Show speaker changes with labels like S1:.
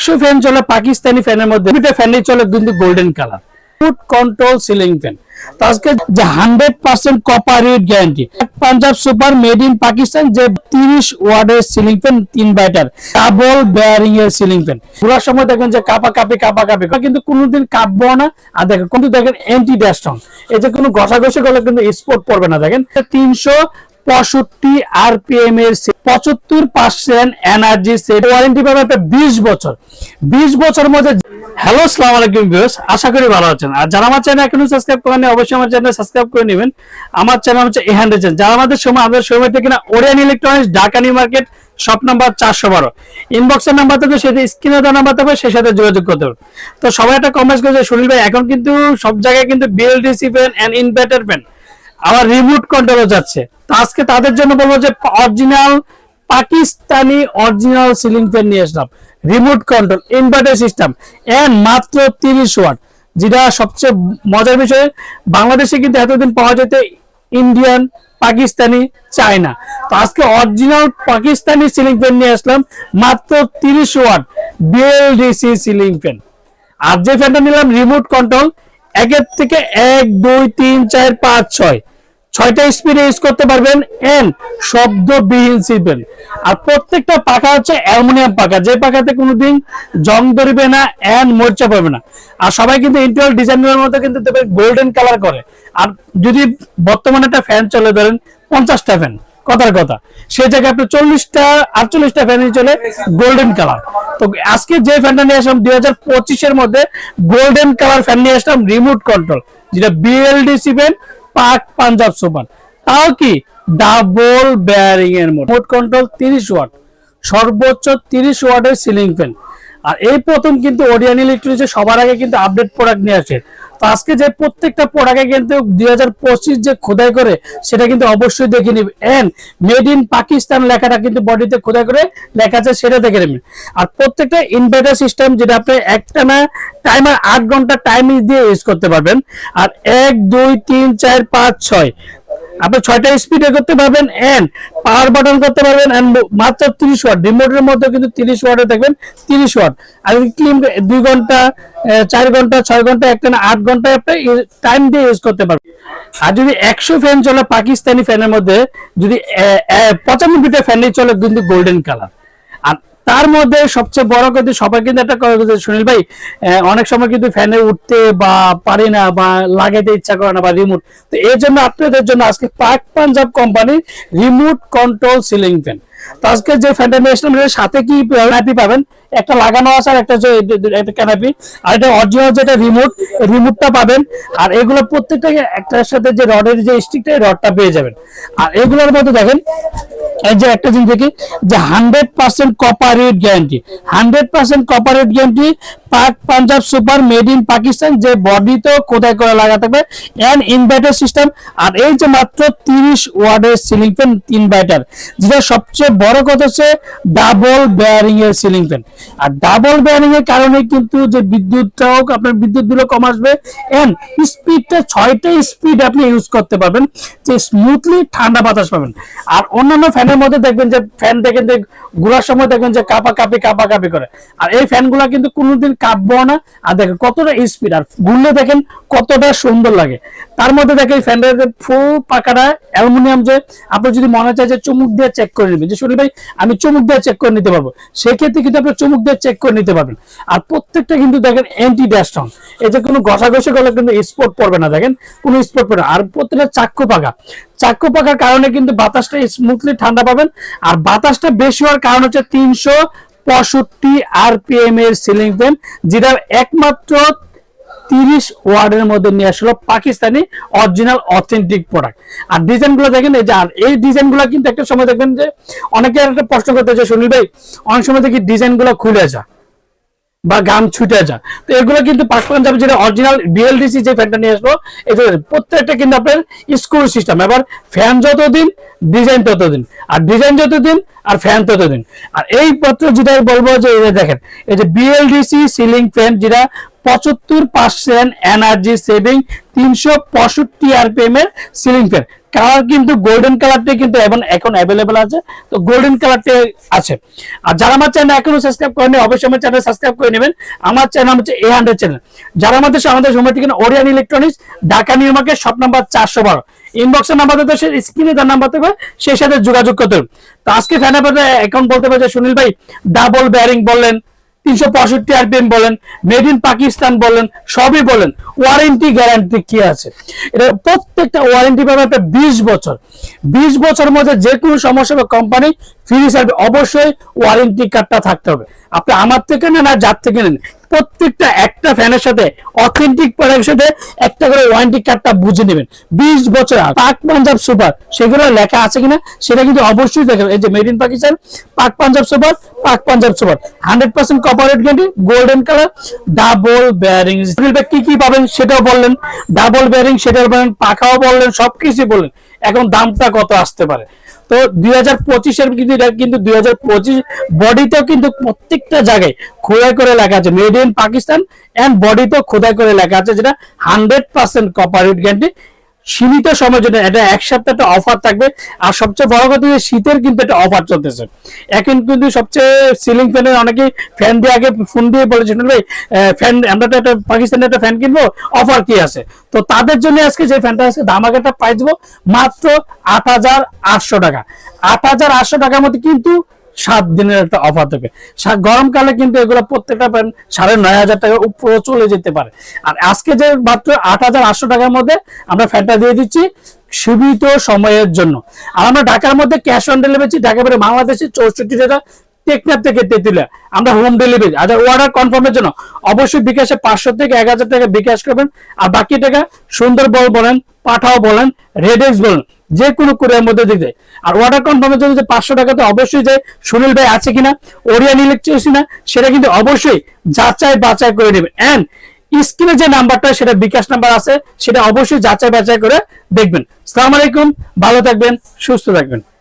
S1: একশো ফ্যান চলে পাকিস্তানি ফ্যানের মধ্যে। দুইটা ফ্যানই চলে কিন্তু golden colour food control ceiling fan আজকে যে hundred percent copper guarantee Punjab super made in Pakistan যে তিরিশ ওয়ার্ডের সিলিং ফ্যান তিন ডাবল এর সিলিং ফ্যান সময় যে কাপা কাপি কাপা কাপি। কিন্তু কোনোদিন কাঁপবো না। আর দেখেন, কিন্তু দেখেন অ্যান্টি ড্যাস্টন এই যে কোনো ঘষাঘষি করলে কিন্তু স্পোর্ট পড়বে না, দেখেন। তিনশো পঁয়ষট্টি আরপিএম এর পঁচাত্তর পার্সেন্ট এনার্জি সেট ওয়ারেন্টি পাবে একটা বিশ বছর। বিশ বছরের মধ্যে হ্যালো সালাম আলাইকুম ভিউস আশা করি ভালো আছেন। আর যারা আমার চ্যানেল এখনও সাবস্ক্রাইব করেন অবশ্যই আমার চ্যানেল সাবস্ক্রাইব করে নেবেন। আমার চ্যানেল হচ্ছে এ হান্ড্রেড যারা আমাদের সময় আমাদের সময় থেকে না Orion electronics Dhaka new market shop number চারশো বারো। ইনবক্সের নাম্বার থাকবে সেটা স্ক্রিনে দেওয়া নাম্বার থাকবে, সেই সাথে যোগাযোগ করতে হবে তো সবাই একটা কমেন্টস করেছে, সুনীল ভাই, এখন কিন্তু সব জায়গায় কিন্তু BLDC fan and inverter fan আবার রিমোট কন্ট্রোলও যাচ্ছে। তো আজকে তাদের জন্য বলব যে original Pakistani original ceiling fan নিয়ে আসলাম। Remote control inverter system and মাত্র তিরিশ ওয়াট যেটা সবচেয়ে মজার বিষয়, বাংলাদেশে কিন্তু এতদিন পাওয়া যেত ইন্ডিয়ান পাকিস্তানি চায়না তো আজকে অরিজিনাল পাকিস্তানি সিলিং ফ্যান নিয়ে আসলাম, মাত্র তিরিশ ওয়াট বিএলডিসি সিলিং ফ্যান আর যে ফ্যানটা নিলাম রিমোট কন্ট্রোল একের থেকে এক, দুই, তিন, চার, পাঁচ, ছয়। ছয়টা স্পিডে ইউজ করতে পারবেন এন শব্দবিহীন সিলবেন আর প্রত্যেকটা পাখা হচ্ছে অ্যালুমিনিয়াম পাখা। যে পাকাতে কোনোদিন জং ধরবে না এন মরচা পাবে না। আর সবাই কিন্তু ইন্টেরিয়র ডিজাইনের মধ্যে কিন্তু গোল্ডেন কালার করে। আর যদি বর্তমানে একটা ফ্যান চলে, ধরেন পঞ্চাশটা ফ্যান কথার কথা। সেই জায়গায় আপনি চল্লিশটা, আটচল্লিশটা ফ্যান চলে গোল্ডেন কালার তো আজকে যে ফ্যানটা নিয়ে আসলাম দুই হাজার পঁচিশের মধ্যে গোল্ডেন কালার ফ্যান নিয়ে আসলাম রিমোট কন্ট্রোল যেটা BLDC fan Pak Punjab super তাও কি? ডাবল বেয়ারিং এর মোট কন্ট্রোল তিরিশ ওয়াট সর্বোচ্চ তিরিশ ওয়াটের সিলিং ফ্যান আর এই প্রথম কিন্তু ওডিয়ান ইলেকট্রনিক্স সবার আগে কিন্তু আপডেট প্রোডাক্ট নিয়ে আসে। আজকে যে প্রত্যেকটা পড়াকে কিন্তু দুই হাজার পঁচিশ যে খোদাই করে, সেটা কিন্তু অবশ্যই দেখে নিবে। এন্ড মেড ইন পাকিস্তান লেখাটা কিন্তু বডিতে খোদাই করে লেখা আছে, সেটা দেখে নেবেন আর প্রত্যেকটা ইনভার্টার সিস্টেম যেটা আপনি একটা না টাইমার আট ঘণ্টা টাইম দিয়ে ইউজ করতে পারবেন। আর এক, দুই, তিন, চার, পাঁচ, ছয়। আপনি ছয়টা স্পিডে করতে পারবেন এন্ড পাওয়ার বাটন করতে পারবেন এন্ড মাত্র তিরিশ ওয়াট রিমোটের মধ্যে কিন্তু তিরিশ ওয়াটে থাকবেন, তিরিশ ওয়াট আর ক্লিন দুই ঘণ্টা চার ঘণ্টা, ছয় ঘণ্টা, একটা না আট ঘণ্টা আপনি টাইম দিয়ে ইউজ করতে পারবেন। আর যদি একশো ফ্যান চলে পাকিস্তানি ফ্যানের মধ্যে, যদি পঁচানব্বইটা ফ্যানই চলে কিন্তু গোল্ডেন কালার আর তার মধ্যে সবচেয়ে বড় কিন্তু সবাই কিন্তু একটা সুনীল ভাই অনেক সময় কিন্তু ফ্যানে উঠতে বা পারে না বা লাগাইতে ইচ্ছা করে না বা রিমোট তো এর জন্য আপনাদের জন্য আজকে Pak Punjab company remote control ceiling fan তো আজকে যে ফ্যানটা নিয়ে সাথে কি পাবেন? একটা লাগানো আছে আর একটা ক্যানাপি আর এটা অরিজিনাল যেটা রিমোট রিমোটটা পাবেন। আর এগুলো প্রত্যেকটা একটার সাথে যে রডের যে স্টিকটা রডটা পেয়ে যাবেন। আর এগুলোর মধ্যে দেখেন, এই যে একটা জিনিস দেখি, যে হান্ড্রেড পার্সেন্ট কপারেট guarantee hundred percent cooperate guarantee Pak Punjab super made in Pakistan, যে বডি তো কোথায় করে লাগাতে হবে এন্ড ইনভার্টার সিস্টেম আর এই যে মাত্র তিরিশ ওয়ার্ডের সিলিং ফ্যান ইনভার্টার যেটা সবচেয়ে বড় কথা হচ্ছে ডাবল বেয়ারিং এর সিলিং ফ্যান আর ডাবল বেয়ারিং এর কারণে কিন্তু যে বিদ্যুৎটাও আপনার বিদ্যুৎ বিলও কম আসবে এন্ড স্পিডটা ছয়টা স্পিড আপনি ইউজ করতে পারবেন, যে স্মুথলি ঠান্ডা বাতাস পাবেন। আর অন্যান্য ফ্যানের মধ্যে দেখবেন যে ফ্যান দেখেন যে ঘোরার সময় দেখবেন যে কাপা কাপি কাপা কাপি করে। আর এই ফ্যানগুলো কিন্তু কোনোদিন কাঁপবো না। আর দেখেন কতটা স্পিড আর ঘুরলে দেখেন কতটা সুন্দর লাগে। তার মধ্যে দেখেন এই ফ্যানটা ফুল পাকাটা অ্যালুমিনিয়াম যে আপনি যদি মনে চায় যে চুমুক দিয়ে চেক করে নেবেন, যে শুনি ভাই, আমি চুমুক দিয়ে চেক করে নিতে পারব। সেক্ষেত্রে কিন্তু আপনি চুমুক দিয়ে চেক করে নিতে পারবেন। আর প্রত্যেকটা কিন্তু দেখেন অ্যান্টি ড্যাস্টন যে কোনো ঘষাঘষি করলে কিন্তু স্পট পড়বে না, দেখেন? কোনো স্পট পড়বে আর প্রত্যেকটা চাক্কু পাকা। চাক্কু পাকার কারণে কিন্তু বাতাসটা স্মুথলি ঠান্ডা পাবেন। আর বাতাসটা বেশি হওয়ার কারণ হচ্ছে তিনশো পঁয়ষট্টি আর আরপিএম এর সিলিং ফ্যান যেটা একমাত্র তিরিশ ওয়ার্ডের মধ্যে নিয়ে আসলো পাকিস্তানি অরিজিনাল অথেন্টিক প্রোডাক্ট আর ডিজাইনগুলো দেখেন, এই যে, আর এই ডিজাইনগুলো কিন্তু একটা সময় দেখবেন যে, অনেকে একটা প্রশ্ন করতে যে সুনীল ভাই, অনেক সময় দেখি ডিজাইনগুলো খুলে যা বা গান ছুটে যা। তো এগুলো কিন্তু পাক পাঞ্জাব যেটা অরিজিনাল বিএলডিসি যে ফ্যানটা নিয়ে আসলো এগুলো প্রত্যেকটা কিন্তু আপনার স্ক্রু সিস্টেম এবার ফ্যান যতদিন ডিজাইন ততদিন। আর ডিজাইন যতদিন, আর ফ্যান ততদিন। আর এই পত্র যেটা বলব যে দেখেন, এই যে বিএলডিসি সিলিং ফ্যান যেটা পঁচাত্তর পার্সেন্ট এনার্জি সেভিং তিনশো পঁয়ষট্টি আরপিএম এর সিলিং ফ্যান কালার কিন্তু গোল্ডেন কালারটাই কিন্তু এখন এখন অ্যাভেলেবেল আছে। তো গোল্ডেন কালারটা আছে। আর যারা আমার চ্যানেল এখনও সাবস্ক্রাইব করেনি অবশ্যই আমার চ্যানেল সাবস্ক্রাইব করে নেবেন। আমার চ্যানেল হচ্ছে এ হান্ড্রেড চ্যানেল যারা আমাদের আমাদের সময় থেকে Orion electronics Dhaka new market shop number চারশো বারো। ইনবক্সের নাম্বার দিতে সে স্ক্রিনে তার নাম্বার দেবে সেই সাথে যোগাযোগ করতে হবে। তো আজকে ফ্যানের অ্যাকাউন্ট বলতে পারে সুনীল ভাই ডাবল ব্যারিং বললেন। তিনশো পঁয়ষট্টি আরপিএম বলেন মেড ইন পাকিস্তান বলেন, সবই বলেন ওয়ারেন্টি গ্যারান্টি কি আছে? এটা প্রত্যেকটা ওয়ারেন্টি পাবে একটা বিশ বছর। বিশ বছর মধ্যে যে কোনো সমস্যা বা কোম্পানি ফ্রি সার্ভিস, অবশ্যই ওয়ারেন্টি কার্ডটা থাকতে হবে। আপনি আমার থেকে নেন আর যার থেকে নেন, প্রত্যেকটা একটা ফ্যানের সাথে অথেন্টিক প্রোডাক্টের সাথে একটা করে ওয়ারেন্টি কার্ডটা বুঝে নেবেন। বিশ বছর পাক পাঞ্জাব সুপার, সেগুলো লেখা আছে কিনা, সেটা কিন্তু অবশ্যই দেখেন। এই যে made in Pakistan Pak Punjab super, Pak Punjab super. Hundred percent cooperate guarantee golden colour double bearing কি কি পাবেন সেটাও বললেন ডাবল বেয়ারিং সেটাও বললেন, পাখাও বললেন সবকিছু বললেন। এখন দামটা কত আসতে পারে? তো দুই হাজার কিন্তু এটা কিন্তু দুই হাজার পঁচিশ বডিতেও কিন্তু প্রত্যেকটা জায়গায় খোদাই করে লেখা আছে। মেড ইন পাকিস্তান এন্ড বডিতেও খোদাই করে লেখা আছে যেটা হান্ড্রেড পার্সেন্ট কপারেট গ্যারান্টি সীমিত সময়ের জন্য এটা এক সপ্তাহ একটা অফার থাকবে। আর সবচেয়ে বড় কথা যে শীতের কিন্তু একটা অফার চলতেছে। এখন কিন্তু সবচেয়ে সিলিং ফ্যানের অনেকে ফ্যান দিয়ে আগে ফোন দিয়ে বলেছিল ভাই ফ্যান আমরা তো একটা পাকিস্তানের একটা ফ্যান কিনবো অফার কি আছে? তো তাদের জন্য আজকে যে ফ্যানটা আছে দাম ধামাকাটা পাই দেবো মাত্র আট হাজার আটশো টাকা। আট হাজার আটশো টাকার মধ্যে কিন্তু সাত দিনের একটা অফার থাকে গরমকালে কিন্তু এগুলো প্রত্যেকটা প্যান্ট সাড়ে নয় হাজার টাকার উপরে চলে যেতে পারে। আর আজকে যে মাত্র আট হাজার আটশো টাকার মধ্যে আমরা ফ্যানটা দিয়ে দিচ্ছি সীমিত সময়ের জন্য। আর আমরা ঢাকার মধ্যে ক্যাশ অন ডেলিভারি ঢাকা বেড়ে বাংলাদেশে চৌষট্টি টাকা টেকনাফ থেকে তেতুলিয়া। আমরা হোম ডেলিভারি আর অর্ডার কনফার্মের জন্য অবশ্যই বিকাশে পাঁচশো থেকে এক হাজার টাকা বিকাশ করবেন। আর বাকি টাকা সুন্দরবন বলেন, পাঠাও বলেন রেডেক্স বলেন, যে কোনো কুরিয়ার মধ্যে দিতে। আর অর্ডার কনফার্মের জন্য যে পাঁচশো টাকাতে অবশ্যই যে সুনীল ভাই আছে কিনা, ওরিয়ান ইলেকট্রিক না সেটা কিন্তু অবশ্যই যাচাই বাছাই করে নেবেন। এন্ড স্ক্রিনে যে নাম্বারটা সেটা বিকাশ নাম্বার আছে, সেটা অবশ্যই যাচাই বাছাই করে দেখবেন। সালাম আলাইকুম, ভালো থাকবেন, সুস্থ থাকবেন।